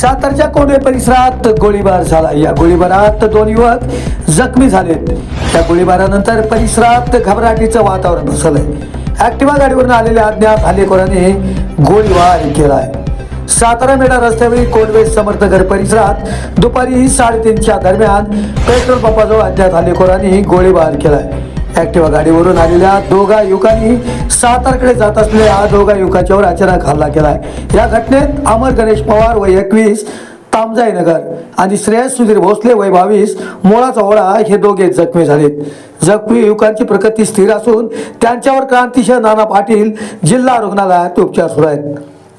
सातारच्या कोंडवे परिसरात गोळीबार झाला. या गोळीबारात दोन युवक जखमी झालेत. त्या गोळीबारानंतर परिसरात घबराटीचं वातावरण बसलंय ऍक्टिवा गाडीवरून आलेल्या अज्ञात हल्लेखोरांनी गोळीबार केलाय. सातारा मेढा रस्त्यावरील कोंडवे समर्थनगर परिसरात दुपारी साडेतीनच्या दरम्यान पेट्रोल पंपाजवळ अज्ञात हल्लेखोरांनी गोळीबार केलाय. ऍक्टिव्हा गाडीवरून आलेल्या दोघा युवकांनी सातारकडे जात असलेल्या दोघा युवकाच्यावर अचानक हल्ला केलाय. या घटनेत अमर गणेश पवार वय एकवीस तामजाई नगर आणि श्रेयस सुधीर भोसले वय बावीस मोळाचा ओळा हे दोघे जखमी झालेत. जखमी युवकांची प्रकृती स्थिर असून त्यांच्यावर क्रांतिशय नाना पाटील जिल्हा रुग्णालयात उपचार सुरू आहेत.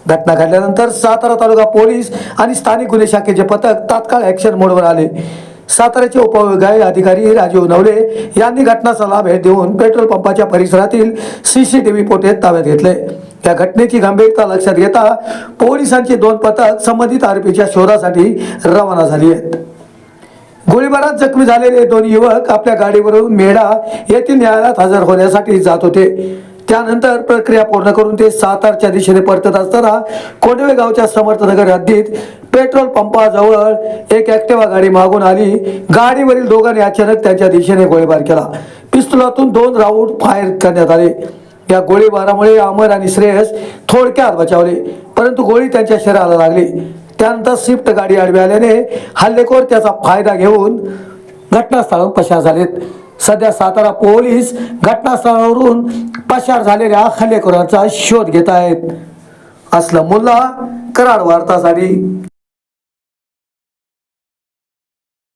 घटना घडल्यानंतर सातारा तालुका पोलीस आणि स्थानिक गुन्हे शाखेचे पथक तात्काळ ऍक्शन मोडवर आले. साताऱ्याचे उपविभागीय अधिकारी राजीव नवले यांनी घटनास्थळाला भेट देऊन पेट्रोल पंपाच्या परिसरातील सीसीटीव्ही फुटेज ताब्यात घेतले. या घटनेची गंभीरता लक्षात घेता पोलिसांची दोन पथक संबंधित आरोपीच्या शोधासाठी रवाना झाली आहेत. गोळीबारात जखमी झालेले दोन युवक आपल्या गाडीवरून मेढा येथील न्यायालयात हजर होण्यासाठी जात होते. त्यानंतर प्रक्रिया पूर्ण करून ते सातारच्या दिशेने परतत असताना कोंडवे गावच्या समर्थनगर हद्दीत पेट्रोल पंपाजवळ एक ऍक्टिवा गाडी मागून आली. गाडीवरील दोघांनी अचानक त्यांच्या दिशेने गोळीबार केला. पिस्तुलातून दोन राऊंड फायर करण्यात आले. या गोळीबारामुळे अमर आणि श्रेयस थोडक्यात बचावले परंतु गोळी त्यांच्या शरीराला लागली. त्यानंतर स्विफ्ट गाडी आडवी आल्याने हल्लेखोर त्याचा फायदा घेऊन घटनास्थळावर पशा झालेत. सध्या सातारा पोलीस घटनास्थळावरून पशार झालेल्या हल्लेखोरांचा शोध घेत आहेत असलं मुल्ला कराड वार्तासाठी